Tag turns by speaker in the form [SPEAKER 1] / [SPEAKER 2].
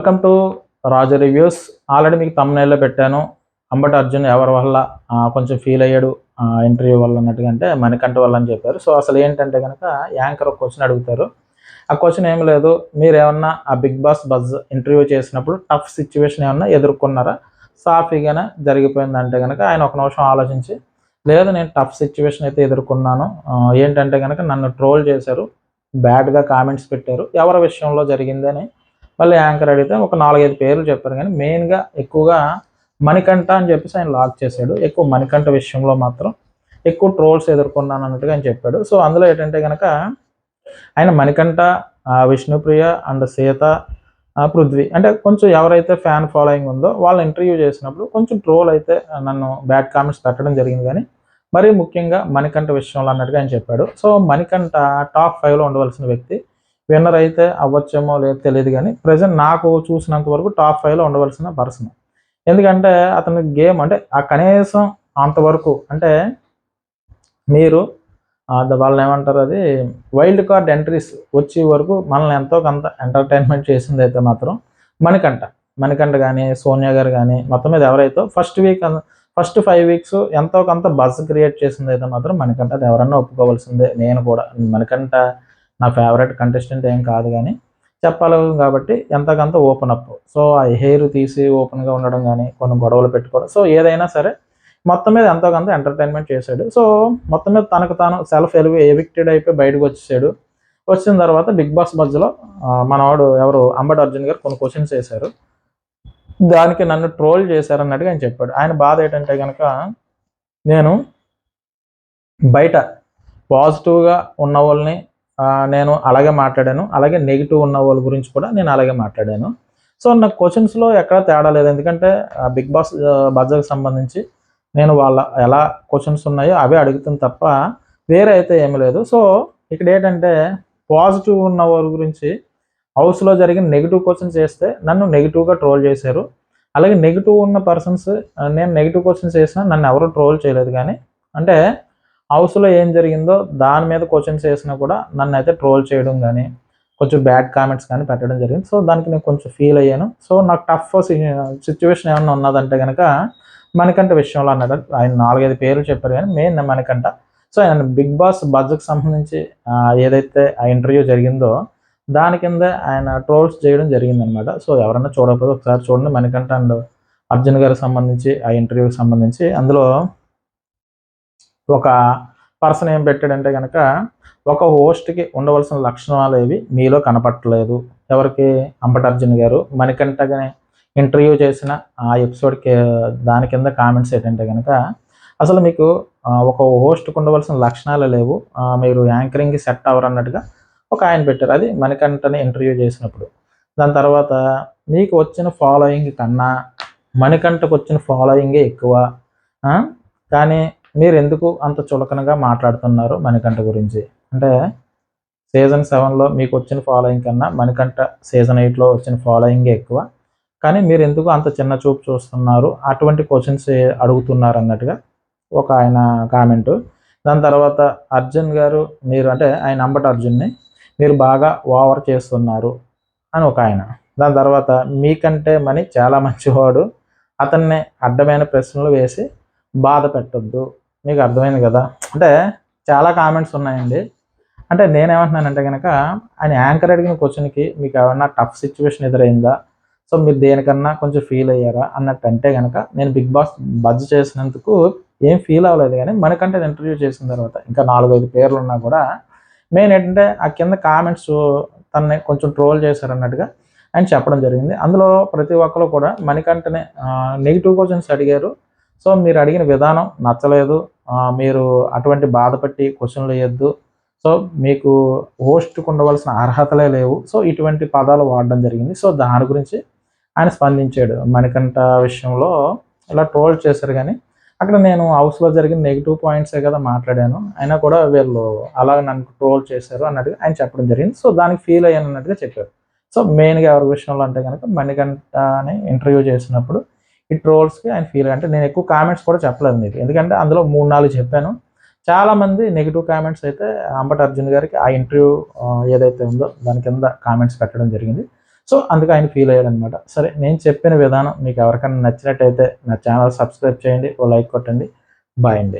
[SPEAKER 1] Welcome to Raju reviews already మీకు తమ్మునేళ్ళలో పెట్టాను. అంబటి అర్జున్ ఎవరి వల్ల కొంచెం ఫీల్ అయ్యాడు ఇంటర్వ్యూ వల్ల అన్నట్టుగా అంటే మణికంఠ వల్ల అని చెప్పారు. సో అసలు ఏంటంటే కనుక యాంకర్ ఒక క్వశ్చన్ అడుగుతారు. ఆ క్వశ్చన్ ఏం లేదు. మీరు ఏమన్నా ఆ బిగ్ బాస్ బజ్ ఇంటర్వ్యూ చేసినప్పుడు టఫ్ సిచ్యువేషన్ ఏమన్నా ఎదుర్కొన్నారా? సాఫీగానే జరిగిపోయిందంటే కనుక ఆయన ఒక నిమిషం ఆలోచించి లేదు నేను టఫ్ సిచ్యువేషన్ అయితే ఎదుర్కొన్నాను. ఏంటంటే కనుక నన్ను ట్రోల్ చేశారు బ్యాడ్గా కామెంట్స్ పెట్టారు. ఎవరి విషయంలో జరిగిందని మళ్ళీ యాంకర్ అడిగితే ఒక నాలుగైదు పేర్లు చెప్పారు కానీ మెయిన్గా ఎక్కువగా మణికంఠ అని చెప్పేసి ఆయన లాక్ చేశాడు. ఎక్కువ మణికంఠ విషయంలో మాత్రం ఎక్కువ ట్రోల్స్ ఎదుర్కొన్నాను అన్నట్టుగా ఆయన చెప్పాడు. సో అందులో ఏంటంటే కనుక ఆయన మణికంఠ విష్ణుప్రియ అండ్ సీత పృథ్వీ అంటే కొంచెం ఎవరైతే ఫ్యాన్ ఫాలోయింగ్ ఉందో వాళ్ళు ఇంటర్వ్యూ చేసినప్పుడు కొంచెం ట్రోల్ అయితే నన్ను బ్యాడ్ కామెంట్స్ పెట్టడం జరిగింది కానీ మరీ ముఖ్యంగా మణికంఠ విషయంలో అన్నట్టుగా ఆయన చెప్పాడు. సో మణికంఠ టాప్ ఫైవ్లో ఉండవలసిన వ్యక్తి విన్నర్ అయితే అవ్వచ్చేమో లేదో తెలియదు కానీ ప్రజెంట్ నాకు చూసినంత వరకు టాప్ ఫైవ్లో ఉండవలసిన పర్సన్ ఎందుకంటే అతని గేమ్ అంటే ఆ కనీసం అంతవరకు అంటే మీరు వాళ్ళని ఏమంటారు అది వైల్డ్ కార్డ్ ఎంట్రీస్ వచ్చే వరకు మనల్ని ఎంతో కొంత ఎంటర్టైన్మెంట్ చేసింది అయితే మాత్రం మణికంఠ. మణికంఠ కానీ సోనియా గారు కానీ మొత్తం మీద ఎవరైతే first week first five weeks ఎంతో కొంత బజ్ క్రియేట్ చేసింది అయితే మాత్రం మణికంఠ. అది ఎవరన్నా ఒప్పుకోవాల్సిందే. నేను కూడా. మణికంఠ నా ఫేవరెట్ కంటెస్టెంట్ ఏం కాదు కానీ చెప్పాలి కాబట్టి ఎంతకంత కొంత ఓపెన్ అప్ సో ఆ హెయిర్ తీసి ఓపెన్గా ఉండడం కానీ కొన్ని గొడవలు పెట్టుకోవడం సో ఏదైనా సరే మొత్తం మీద ఎంతో కొంత ఎంటర్టైన్మెంట్ చేశాడు. సో మొత్తం మీద తనకు తాను సెల్ఫ్ ఎలివి ఎవిక్టెడ్ అయిపోయి బయటకు వచ్చేసాడు. వచ్చిన తర్వాత బిగ్ బాస్ మధ్యలో మనవాడు ఎవరు? అంబటి అర్జున్ గారు కొన్ని క్వశ్చన్స్ వేశారు దానికి నన్ను ట్రోల్ చేశారన్నట్టుగా ఆయన చెప్పాడు. ఆయన బాధ ఏంటంటే కనుక నేను బయట పాజిటివ్గా ఉన్న వాళ్ళని నేను అలాగే మాట్లాడాను. అలాగే నెగిటివ్ ఉన్న వాళ్ళ గురించి కూడా నేను అలాగే మాట్లాడాను. సో నా క్వశ్చన్స్లో ఎక్కడ తేడా లేదు. ఎందుకంటే బిగ్ బాస్ బడ్జెట్కి సంబంధించి నేను వాళ్ళ ఎలా క్వశ్చన్స్ ఉన్నాయో అవే అడుగుతాను తప్ప వేరే అయితే ఏమీ లేదు. సో ఇక్కడ ఏంటంటే పాజిటివ్ ఉన్న వాళ్ళ గురించి హౌస్లో జరిగిన నెగిటివ్ క్వశ్చన్స్ చేస్తే నన్ను నెగిటివ్గా ట్రోల్ చేశారు. అలాగే నెగిటివ్ ఉన్న పర్సన్స్ నేను నెగిటివ్ క్వశ్చన్స్ చేసినా నన్ను ఎవరు ట్రోల్ చేయలేదు కానీ అంటే హౌస్లో ఏం జరిగిందో దాని మీద క్వశ్చన్స్ వేసినా కూడా నన్ను అయితే ట్రోల్ చేయడం కానీ కొంచెం బ్యాడ్ కామెంట్స్ కానీ పెట్టడం జరిగింది. సో దానికి నేను కొంచెం ఫీల్ అయ్యాను. సో నాకు టఫ్ సిచ్యువేషన్ ఏమన్నా ఉన్నదంటే కనుక మనకంట విషయంలో అన్నాడు. ఆయన నాలుగైదు పేర్లు చెప్పారు కానీ మెయిన్ మనకంట సో ఆయన బిగ్ బాస్ బడ్జెట్కి సంబంధించి ఏదైతే ఆ ఇంటర్వ్యూ జరిగిందో దాని కింద ఆయన ట్రోల్స్ చేయడం జరిగిందనమాట సో ఎవరైనా చూడకపోతే ఒకసారి చూడండి. మనకంట అండ్ అర్జున్ గారికి సంబంధించి ఆ ఇంటర్వ్యూకి సంబంధించి. అందులో ఒక పర్సన్ ఏం పెట్టాడంటే కనుక ఒక హోస్ట్కి ఉండవలసిన లక్షణాలు ఏవి మీలో కనపట్టలేదు. ఎవరికి? అంబటార్జున్ గారు. మణికంఠని ఇంటర్వ్యూ చేసిన ఆ ఎపిసోడ్కి దాని కింద కామెంట్స్ ఏంటంటే కనుక అసలు మీకు ఒక హోస్ట్కి ఉండవలసిన లక్షణాలు లేవు. మీరు యాంకరింగ్కి సెట్ అవ్వరు అన్నట్టుగా ఒక ఆయన పెట్టారు. అది మణికంఠని ఇంటర్వ్యూ చేసినప్పుడు. దాని తర్వాత మీకు వచ్చిన ఫాలోయింగ్ కన్నా మణికంఠకు వచ్చిన ఫాలోయింగే ఎక్కువ. కానీ మీరు ఎందుకు అంత చులకనగా మాట్లాడుతున్నారు మణికంఠ గురించి? అంటే సీజన్ సెవెన్లో మీకు వచ్చిన ఫాలోయింగ్ కన్నా మణికంఠ సీజన్ ఎయిట్లో వచ్చిన ఫాలోయింగే ఎక్కువ. కానీ మీరు ఎందుకు అంత చిన్న చూపు చూస్తున్నారు? అటువంటి క్వశ్చన్స్ అడుగుతున్నారు అన్నట్టుగా ఒక ఆయన కామెంటు. దాని తర్వాత అర్జున్ గారు మీరు అంటే ఆయన అంబటి అర్జున్ని మీరు బాగా ఓవర్ చేస్తున్నారు అని ఒక ఆయన. దాని తర్వాత మీకంటే మని చాలా మంచివాడు. అతన్ని అడ్డమైన ప్రశ్నలు వేసి బాధ పెట్టొద్దు. మీకు అర్థమైంది కదా? అంటే చాలా కామెంట్స్ ఉన్నాయండి. అంటే నేనేమంటున్నానంటే కనుక ఆయన యాంకర్ అడిగిన క్వశ్చన్కి మీకు ఏమన్నా టఫ్ సిచ్యువేషన్ ఎదురైందా? సో మీరు దేనికన్నా కొంచెం ఫీల్ అయ్యారా? అన్నట్టు అంటే కనుక నేను బిగ్ బాస్ బజ్ చేసినందుకు ఏం ఫీల్ అవ్వలేదు కానీ మనకంటే ఇంటర్వ్యూ చేసిన తర్వాత ఇంకా నాలుగైదు పేర్లు ఉన్నా కూడా మెయిన్ ఏంటంటే ఆ కింద కామెంట్స్ తనని కొంచెం ట్రోల్ చేశారన్నట్టుగా ఆయన చెప్పడం జరిగింది. అందులో ప్రతి ఒక్కరు కూడా మనకంటనే నెగిటివ్ క్వశ్చన్స్ అడిగారు. సో మీరు అడిగిన విధానం నచ్చలేదు. మీరు అటువంటి బాధపట్టి క్వశ్చన్లు వేయద్దు. సో మీకు హోస్ట్కు ఉండవలసిన అర్హతలే లేవు. సో ఇటువంటి పదాలు వాడడం జరిగింది. సో దాని గురించి ఆయన స్పందించాడు. మణికంఠ విషయంలో ఇలా ట్రోల్ చేశారు కానీ అక్కడ నేను హౌస్లో జరిగిన నెగిటివ్ పాయింట్సే కదా మాట్లాడాను. అయినా కూడా వీళ్ళు అలా నన్ను ట్రోల్ చేశారు అన్నట్టుగా ఆయన చెప్పడం జరిగింది. సో దానికి ఫీల్ అయ్యాను అన్నట్టుగా చెప్పారు. సో మెయిన్గా ఎవరి విషయంలో అంటే కనుక మణికంఠని ఇంటర్వ్యూ చేసినప్పుడు ఈ ట్రోల్స్కి ఆయన ఫీల్ అంటే నేను ఎక్కువ కామెంట్స్ కూడా చెప్పలేదు మీకు. ఎందుకంటే అందులో మూడు నాలుగు చెప్పాను. చాలా మంది నెగిటివ్ కామెంట్స్ అయితే అంబట్ అర్జున్ గారికి ఆ ఇంటర్వ్యూ ఏదైతే ఉందో దాని కింద కామెంట్స్ పెట్టడం జరిగింది. సో అందుకు ఆయన ఫీల్ అయ్యాడనమాట సరే నేను చెప్పిన విధానం మీకు ఎవరికైనా నచ్చినట్టయితే నా ఛానల్ సబ్స్క్రైబ్ చేయండి ఓ లైక్ కొట్టండి. బాయ్ అండి.